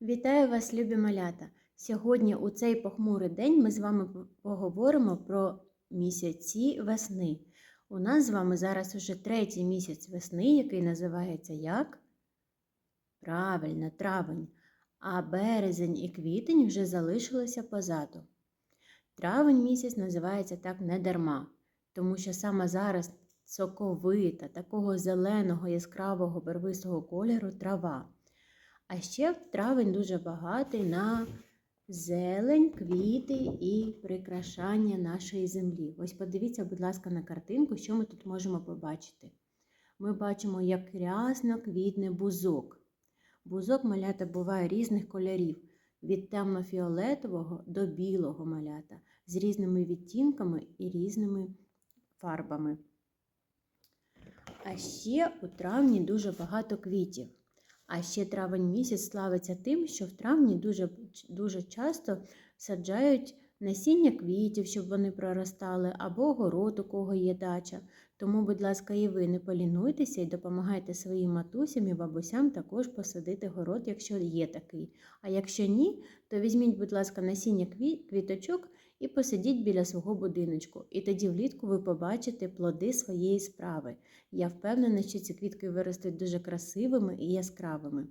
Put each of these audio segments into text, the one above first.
Вітаю вас, любі малята! Сьогодні у цей похмурий день ми з вами поговоримо про місяці весни. У нас з вами зараз уже третій місяць весни, який називається як? Правильно, травень. А березень і квітень вже залишилися позаду. Травень місяць називається так не дарма, тому що саме зараз соковита, такого зеленого яскравого барвистого кольору трава. А ще травень дуже багатий на зелень, квіти і прикрашання нашої землі. Ось подивіться, будь ласка, на картинку, що ми тут можемо побачити. Ми бачимо, як рясно квітне бузок. Бузок малята буває різних кольорів, від темно-фіолетового до білого малята, з різними відтінками і різними фарбами. А ще у травні дуже багато квітів. А ще травень місяць славиться тим, що в травні дуже, дуже часто саджають насіння квітів, щоб вони проростали, або город, у кого є дача. Тому, будь ласка, і ви не полінуйтеся і допомагайте своїм матусям і бабусям також посадити город, якщо є такий. А якщо ні, то візьміть, будь ласка, насіння квіточок і посадіть біля свого будиночку. І тоді влітку ви побачите плоди своєї справи. Я впевнена, що ці квітки виростуть дуже красивими і яскравими.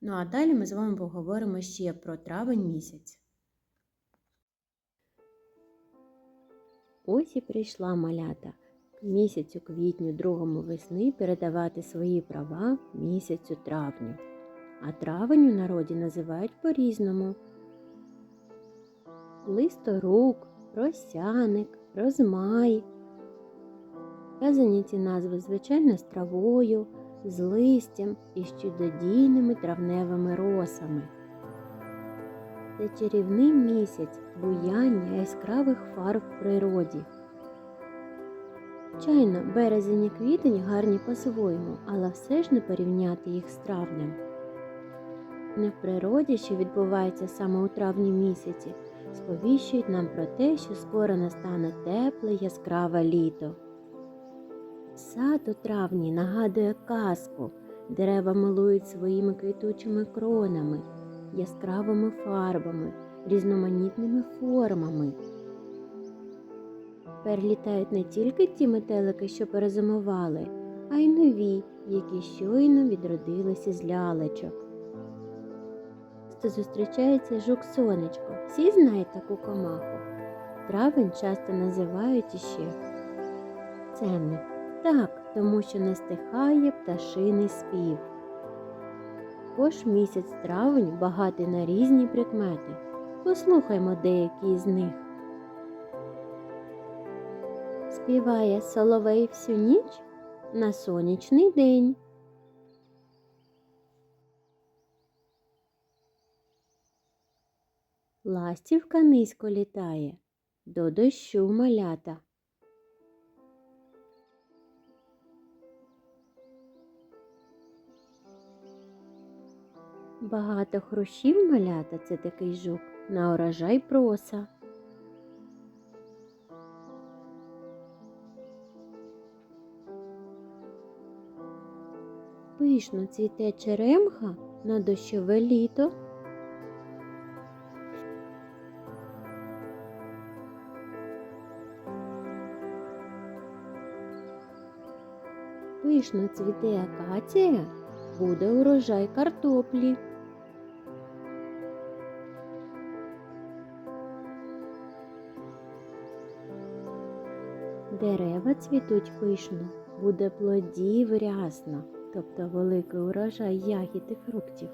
Ну а далі ми з вами поговоримо ще про травень місяць. Ось і прийшла малята місяцю квітню другому весни передавати свої права місяцю травню. А травень у народі називають по-різному. Листорук, росяник, розмай. Вказані ці назви, звичайно, з травою, з листям і з чудодійними травневими росами. Це чарівний місяць буяння яскравих фарб в природі. Звичайно, березень і квітень гарні по-своєму, але все ж не порівняти їх з травнем. Не в природі, що відбувається саме у травні місяці, сповіщують нам про те, що скоро настане тепле яскраве літо. Сад у травні нагадує казку, дерева милують своїми квітучими кронами, яскравими фарбами, різноманітними формами. Тепер літають не тільки ті метелики, що перезимували, а й нові, які щойно відродилися з лялечок. Часто зустрічається жук сонечко. Всі знають таку комаху. Травень часто називають іще ценник. Так, тому що не стихає пташиний спів. Також місяць травень багатий на різні прикмети. Послухаймо деякі з них. Співає соловей всю ніч на сонячний день. Ластівка низько літає, до дощу малята. Багато хрущів малята це такий жук на урожай проса. Пишно цвіте черемха на дощове літо. Пишно цвіте акація, буде урожай картоплі. Дерева цвітуть пишно, буде плодів рясно, тобто великий урожай ягід і фруктів.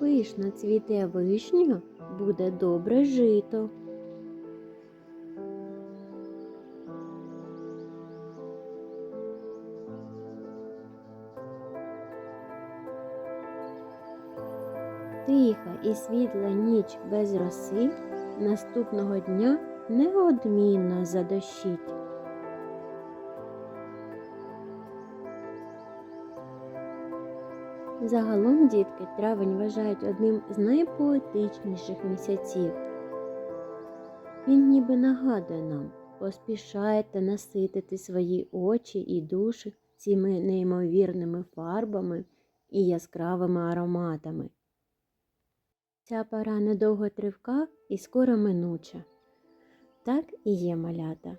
Пишно цвіте вишню, буде добре жито. Тиха і світла ніч без роси наступного дня неодмінно задощить. Загалом дітки травень вважають одним з найпоетичніших місяців. Він ніби нагадує нам, Поспішайте наситити свої очі і душі цими неймовірними фарбами і яскравими ароматами. Ця пора недовго тривка і скоро минуча. Так і є малята.